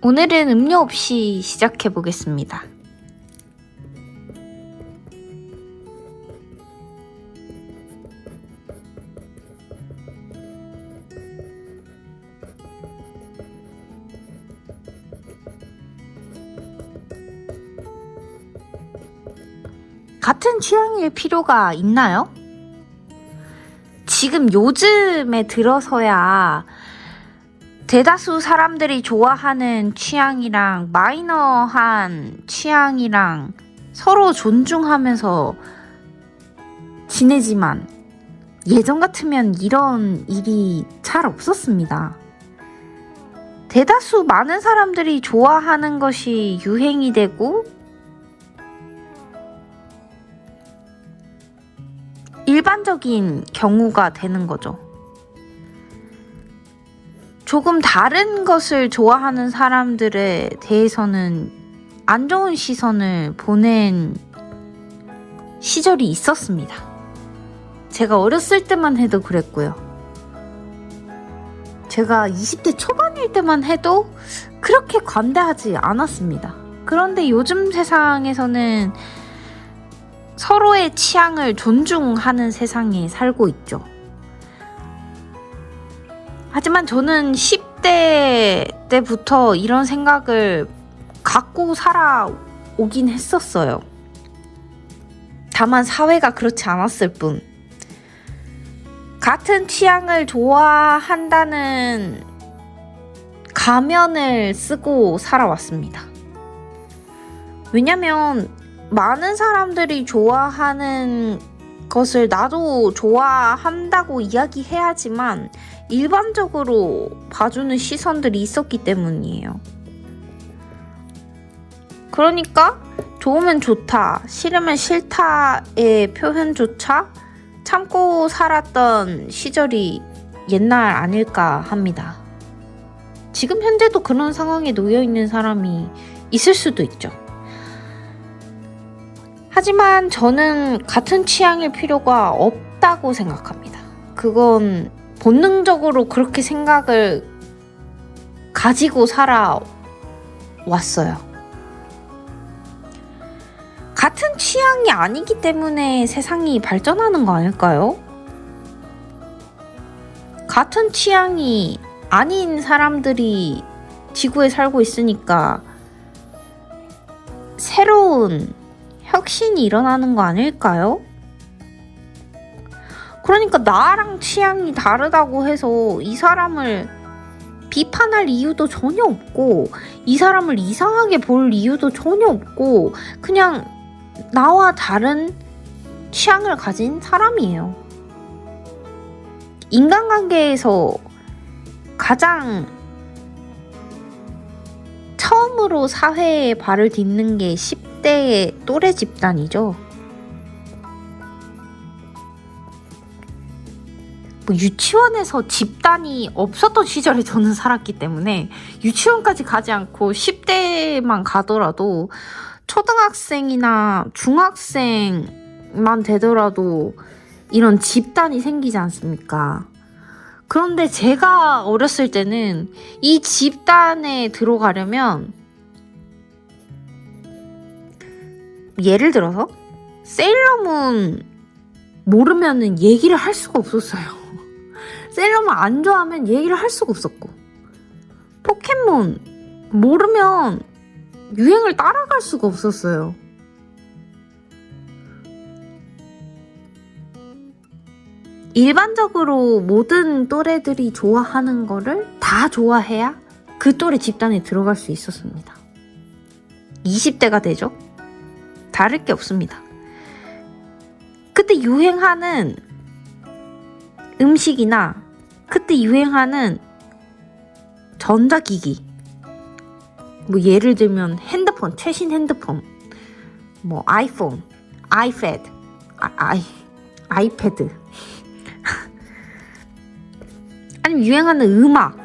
오늘은 음료 없이 시작해 보겠습니다. 같은 취향일 필요가 있나요? 지금 요즘에 들어서야 대다수 사람들이 좋아하는 취향이랑 마이너한 취향이랑 서로 존중하면서 지내지만 예전 같으면 이런 일이 잘 없었습니다. 대다수 많은 사람들이 좋아하는 것이 유행이 되고 일반적인 경우가 되는 거죠. 조금 다른 것을 좋아하는 사람들에 대해서는 안 좋은 시선을 보낸 시절이 있었습니다. 제가 어렸을 때만 해도 그랬고요. 제가 20대 초반일 때만 해도 그렇게 관대하지 않았습니다. 그런데 요즘 세상에서는 서로의 취향을 존중하는 세상에 살고 있죠. 하지만 저는 10대 때부터 이런 생각을 갖고 살아오긴 했었어요. 다만 사회가 그렇지 않았을 뿐. 같은 취향을 좋아한다는 가면을 쓰고 살아왔습니다. 왜냐면 많은 사람들이 좋아하는 것을 나도 좋아한다고 이야기해야지만 일반적으로 봐주는 시선들이 있었기 때문이에요. 그러니까 좋으면 좋다, 싫으면 싫다의 표현조차 참고 살았던 시절이 옛날 아닐까 합니다. 지금 현재도 그런 상황에 놓여 있는 사람이 있을 수도 있죠. 하지만 저는 같은 취향일 필요가 없다고 생각합니다. 그건 본능적으로 그렇게 생각을 가지고 살아왔어요. 같은 취향이 아니기 때문에 세상이 발전하는 거 아닐까요? 같은 취향이 아닌 사람들이 지구에 살고 있으니까 새로운 혁신이 일어나는 거 아닐까요? 그러니까 나랑 취향이 다르다고 해서 이 사람을 비판할 이유도 전혀 없고 이 사람을 이상하게 볼 이유도 전혀 없고 그냥 나와 다른 취향을 가진 사람이에요. 인간관계에서 가장 처음으로 사회에 발을 딛는 게 10대의 또래 집단이죠. 뭐 유치원에서 집단이 없었던 시절에 저는 살았기 때문에 유치원까지 가지 않고 10대만 가더라도 초등학생이나 중학생만 되더라도 이런 집단이 생기지 않습니까? 그런데 제가 어렸을 때는 이 집단에 들어가려면 예를 들어서 세일러문 모르면은 얘기를 할 수가 없었어요. 세일러문 안 좋아하면 얘기를 할 수가 없었고 포켓몬 모르면 유행을 따라갈 수가 없었어요. 일반적으로 모든 또래들이 좋아하는 거를 다 좋아해야 그 또래 집단에 들어갈 수 있었습니다. 20대가 되죠? 다를 게 없습니다. 그때 유행하는 음식이나 그때 유행하는 전자기기. 뭐 예를 들면 핸드폰 최신 핸드폰. 뭐 아이폰 아이패드 아, 아이 아이패드. 아니면 유행하는 음악.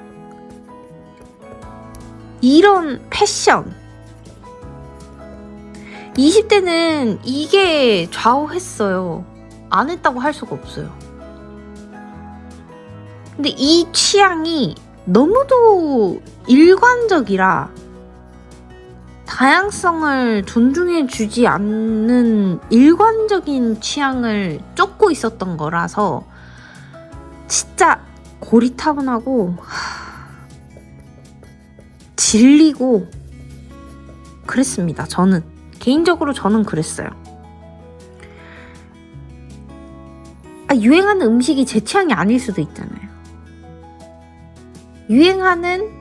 이런 패션. 20대는 이게 좌우했어요. 안 했다고 할 수가 없어요. 근데 이 취향이 너무도 일관적이라 다양성을 존중해 주지 않는 일관적인 취향을 쫓고 있었던 거라서 진짜 고리타분하고 하, 질리고 그랬습니다. 저는 개인적으로 저는 그랬어요. 아, 유행하는 음식이 제 취향이 아닐 수도 있잖아요. 유행하는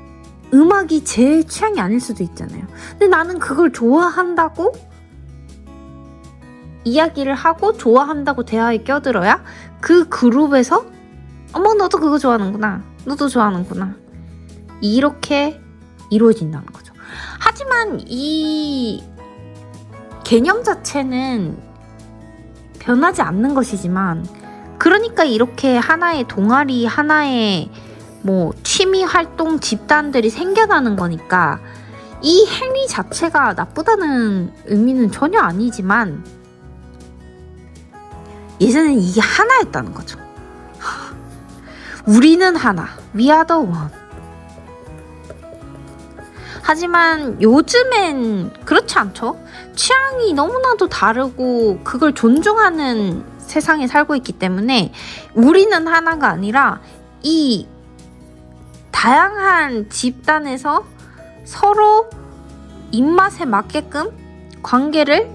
음악이 제 취향이 아닐 수도 있잖아요. 근데 나는 그걸 좋아한다고 이야기를 하고 좋아한다고 대화에 껴들어야 그 그룹에서 어머 너도 그거 좋아하는구나. 너도 좋아하는구나. 이렇게 이루어진다는 거죠. 하지만 이 개념 자체는 변하지 않는 것이지만 그러니까 이렇게 하나의 동아리 하나의 뭐 취미 활동 집단들이 생겨나는 거니까 이 행위 자체가 나쁘다는 의미는 전혀 아니지만 예전엔 이게 하나였다는 거죠. 우리는 하나, we are the one. 하지만 요즘엔 그렇지 않죠. 취향이 너무나도 다르고 그걸 존중하는 세상에 살고 있기 때문에 우리는 하나가 아니라 이 다양한 집단에서 서로 입맛에 맞게끔 관계를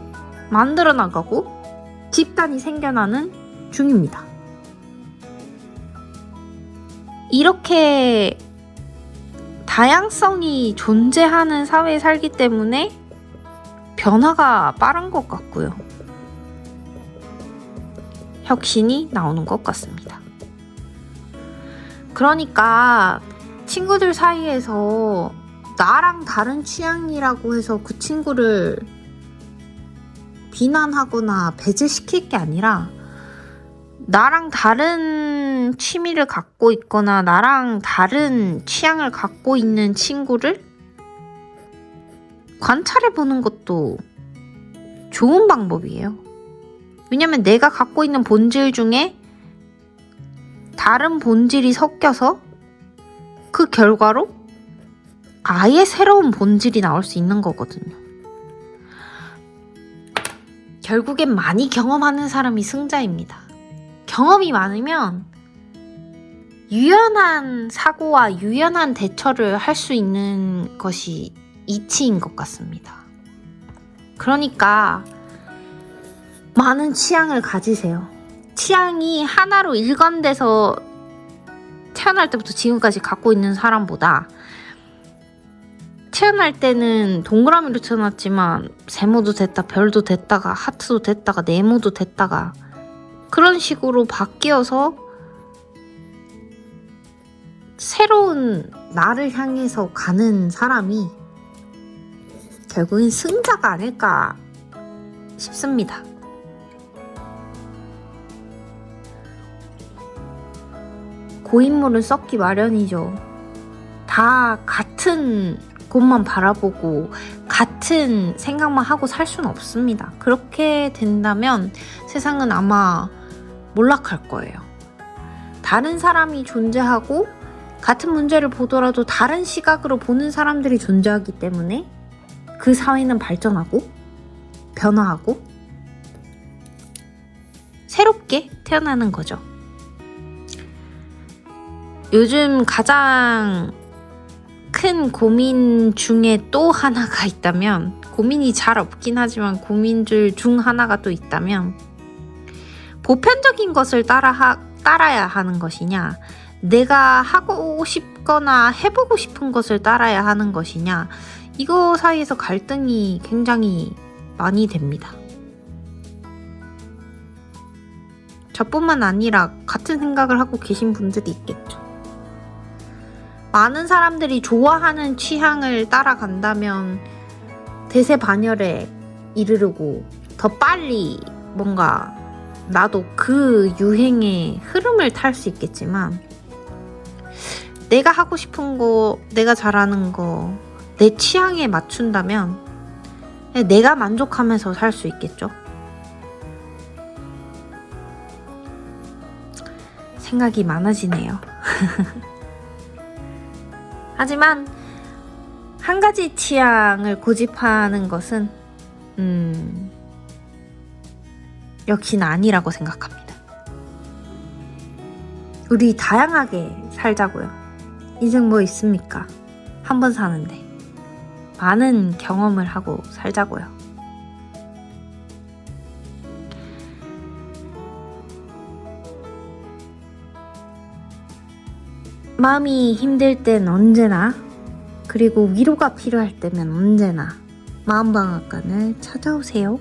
만들어 나가고 집단이 생겨나는 중입니다. 이렇게 다양성이 존재하는 사회에 살기 때문에 변화가 빠른 것 같고요. 혁신이 나오는 것 같습니다. 그러니까 친구들 사이에서 나랑 다른 취향이라고 해서 그 친구를 비난하거나 배제시킬 게 아니라 나랑 다른 취미를 갖고 있거나 나랑 다른 취향을 갖고 있는 친구를 관찰해 보는 것도 좋은 방법이에요. 왜냐면 내가 갖고 있는 본질 중에 다른 본질이 섞여서 그 결과로 아예 새로운 본질이 나올 수 있는 거거든요. 결국엔 많이 경험하는 사람이 승자입니다. 경험이 많으면 유연한 사고와 유연한 대처를 할 수 있는 것이 이치인 것 같습니다. 그러니까 많은 취향을 가지세요. 취향이 하나로 일관돼서 태어날 때부터 지금까지 갖고 있는 사람보다 태어날 때는 동그라미로 태어났지만 세모도 됐다, 별도 됐다가 하트도 됐다가 네모도 됐다가 그런 식으로 바뀌어서 새로운 나를 향해서 가는 사람이 결국엔 승자가 아닐까 싶습니다. 고인물은 썩기 마련이죠. 다 같은 곳만 바라보고 같은 생각만 하고 살 수는 없습니다. 그렇게 된다면 세상은 아마 몰락할 거예요. 다른 사람이 존재하고 같은 문제를 보더라도 다른 시각으로 보는 사람들이 존재하기 때문에 그 사회는 발전하고 변화하고 새롭게 태어나는 거죠. 요즘 가장 큰 고민 중에 또 하나가 있다면 고민이 잘 없긴 하지만 고민들 중 하나가 또 있다면 보편적인 것을 따라 하, 따라야 하는 것이냐 내가 하고 싶거나 해보고 싶은 것을 따라야 하는 것이냐 이거 사이에서 갈등이 굉장히 많이 됩니다. 저뿐만 아니라 같은 생각을 하고 계신 분들이 있겠죠. 많은 사람들이 좋아하는 취향을 따라간다면 대세 반열에 이르르고 더 빨리 뭔가 나도 그 유행의 흐름을 탈 수 있겠지만 내가 하고 싶은 거, 내가 잘하는 거, 내 취향에 맞춘다면 내가 만족하면서 살 수 있겠죠. 생각이 많아지네요. 하지만 한 가지 취향을 고집하는 것은 음 역시는 아니라고 생각합니다. 우리 다양하게 살자고요. 인생 뭐 있습니까? 한 번 사는데 많은 경험을 하고 살자고요. 마음이 힘들 땐 언제나 그리고 위로가 필요할 때면 언제나 마음방앗간을 찾아오세요.